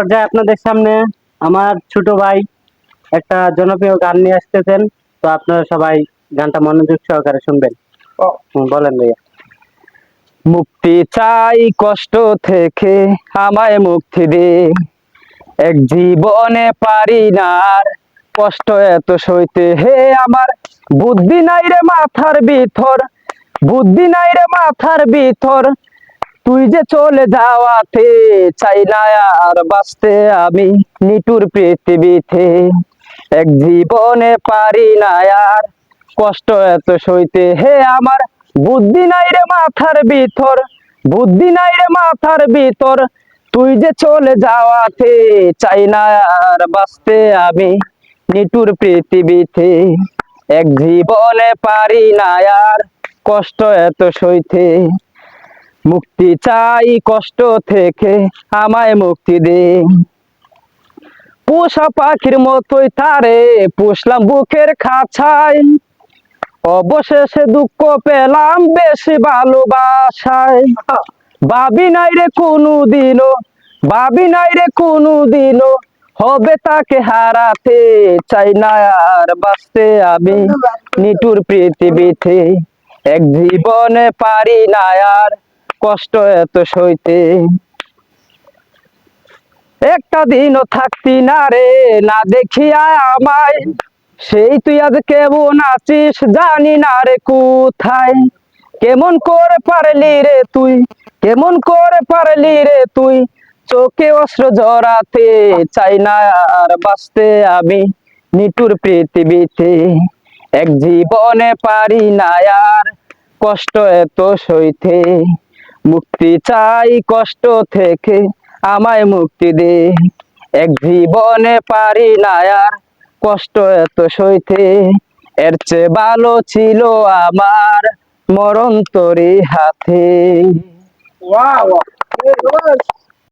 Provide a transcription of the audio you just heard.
পর্যায়ে আপনাদের সামনে আমার ছোট ভাই একটা জনপ্রিয় গান নিয়ে আসতেছেন। তো আপনারা সবাই গানটা মনোযোগ সহকারে শুনবেন। বলেন ভাইয়া। মুক্তি চাই কষ্ট থেকে আমায় মুক্তি দে। এক জীবনে পারি না আর। কষ্ট এত সইতে হে আমার বুদ্ধি নাই রে মাথার ভিতর। বুদ্ধি নাই রে মাথার ভিতর। তুই যে চলে যাওয়াতে চাই না আর বাঁচতে আমি নিটুর পৃথিবীতে। এক জীবনে পারি না আর কষ্ট এত সইতে। হে আমার বুদ্ধি নাই রে মাথার ভিতর, বুদ্ধি নাই রে মাথার ভিতর। তুই যে চলে যাওয়াতে চাই না আর বাঁচতে আমি নিটুর পৃথিবীতে। এক জীবনে পারি না আর কষ্ট এত সইতে। মুক্তি চাই কষ্ট থেকে, আমায় মুক্তি দে। পোষা পাখির মতোই তারে, পুষলাম বুকের খাঁচায়। অবশেষে দুঃখ পেলাম বেশি ভালোবাসায়। ভাবি নাই রে কোনো দিনও ভাবি নাই রে কোনো দিনও হবে তাকে হারাতে। চাই না আর বাঁচতে আমি নিটুর পৃথিবীতে। এক জীবনে পারি না আর কষ্ট এত সইতে। একটা দিনও থাকতি না রে, না দেখিয়া আমায়। সেই তুই আজ কেমন আছিস জানি না রে কোথায়। কেমন করে পারলি রে তুই, কেমন করে পারলি রে তুই। চোখে অস্ত্র জড়াতে চাই না আর বাঁচতে আমি নিটুর পৃথিবীতে। এক জীবনে পারি না আর কষ্ট এত সইতে। মুক্তি চাই কষ্ট থেকে, আমায় মুক্তি দে। এক জীবনে পারি না আর কষ্ট এত সইতে। এর চেয়ে ভালো ছিল আমার মরণ তরি হাতে।